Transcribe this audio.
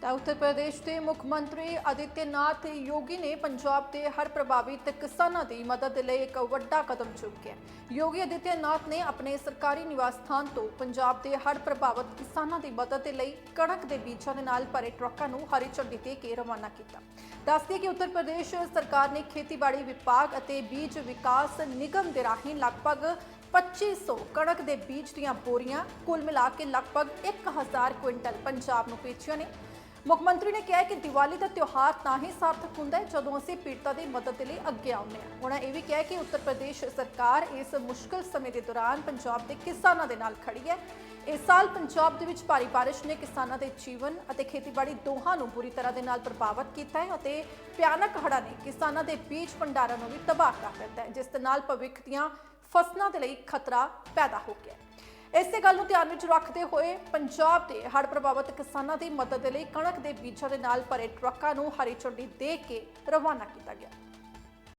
ਤਾਂ ਉੱਤਰ ਪ੍ਰਦੇਸ਼ ਦੇ ਮੁੱਖ ਮੰਤਰੀ ਆਦਿੱਤਿਆਨਾਥ ਯੋਗੀ ਨੇ ਪੰਜਾਬ ਦੇ ਹਰ ਪ੍ਰਭਾਵਿਤ ਕਿਸਾਨਾਂ ਦੀ ਮਦਦ ਲਈ ਇੱਕ ਵੱਡਾ ਕਦਮ ਚੁੱਕਿਆ ਯੋਗੀ ਆਦਿੱਤਿਆਨਾਥ ਨੇ ਆਪਣੇ ਸਰਕਾਰੀ ਨਿਵਾਸ ਸਥਾਨ ਤੋਂ ਪੰਜਾਬ ਦੇ ਹਰ ਪ੍ਰਭਾਵਿਤ ਕਿਸਾਨਾਂ ਦੀ ਮਦਦ ਦੇ ਲਈ ਕਣਕ ਦੇ ਬੀਜਾਂ ਦੇ ਨਾਲ ਭਰੇ ਟਰੱਕਾਂ ਨੂੰ ਹਰੀ ਝੰਡੀ ਦੇ ਕੇ ਰਵਾਨਾ ਕੀਤਾ। ਦੱਸਦੇ ਕਿ ਉੱਤਰ ਪ੍ਰਦੇਸ਼ ਸਰਕਾਰ ਨੇ ਖੇਤੀਬਾੜੀ ਵਿਭਾਗ ਅਤੇ ਬੀਜ ਵਿਕਾਸ ਨਿਗਮ ਦੇ ਰਾਹੀਂ ਲਗਭਗ 2500 ਕਣਕ ਦੇ ਬੀਜ ਦੀਆਂ ਬੋਰੀਆਂ ਕੁੱਲ ਮਿਲਾ ਕੇ ਲਗਭਗ 1000 ਕੁਇੰਟਲ ਪੰਜਾਬ ਨੂੰ ਭੇਜੀਆਂ ਨੇ। ਮੁੱਖ ਮੰਤਰੀ ਨੇ ਕਿਹਾ ਕਿ ਦੀਵਾਲੀ ਦਾ ਤਿਉਹਾਰ ਤਾਂ ਹੀ ਸਾਰਥਕ ਹੁੰਦਾ ਹੈ ਜਦੋਂ ਅਸੀਂ ਪੀੜਤਾਂ ਦੀ ਮਦਦ ਦੇ ਲਈ ਅੱਗੇ ਆਉਂਦੇ ਹਾਂ। ਉਹਨਾਂ ਇਹ ਵੀ ਕਿਹਾ ਕਿ ਉੱਤਰ ਪ੍ਰਦੇਸ਼ ਸਰਕਾਰ ਇਸ ਮੁਸ਼ਕਲ ਸਮੇਂ ਦੇ ਦੌਰਾਨ ਪੰਜਾਬ ਦੇ ਕਿਸਾਨਾਂ ਦੇ ਨਾਲ ਖੜੀ ਹੈ। ਇਸ ਸਾਲ ਪੰਜਾਬ ਦੇ ਵਿੱਚ ਭਾਰੀ ਬਾਰਿਸ਼ ਨੇ ਕਿਸਾਨਾਂ ਦੇ ਜੀਵਨ ਅਤੇ ਖੇਤੀਬਾੜੀ ਦੋਹਾਂ ਨੂੰ ਬੁਰੀ ਤਰ੍ਹਾਂ ਦੇ ਨਾਲ ਪ੍ਰਭਾਵਿਤ ਕੀਤਾ ਹੈ ਅਤੇ ਭਿਆਨਕ ਹੜ੍ਹਾਂ ਨੇ ਕਿਸਾਨਾਂ ਦੇ ਬੀਜ ਭੰਡਾਰਾਂ ਨੂੰ ਵੀ ਤਬਾਹ ਕਰ ਦਿੱਤਾ ਹੈ, ਜਿਸ ਦੇ ਨਾਲ ਭਵਿੱਖ ਦੀਆਂ ਫਸਲਾਂ ਦੇ ਲਈ ਖਤਰਾ ਪੈਦਾ ਹੋ ਗਿਆ ਹੈ। ਇਸੇ ਗੱਲ ਨੂੰ ਧਿਆਨ ਵਿੱਚ ਰੱਖਦੇ ਹੋਏ ਪੰਜਾਬ ਦੇ ਹੜ੍ਹ ਪ੍ਰਭਾਵਿਤ ਕਿਸਾਨਾਂ ਦੀ ਮਦਦ ਦੇ ਲਈ ਕਣਕ ਦੇ ਬੀਜਾਂ ਦੇ ਨਾਲ ਭਰੇ ਟਰੱਕਾਂ ਨੂੰ ਹਰੀ ਝੰਡੀ ਦੇ ਕੇ ਰਵਾਨਾ ਕੀਤਾ ਗਿਆ।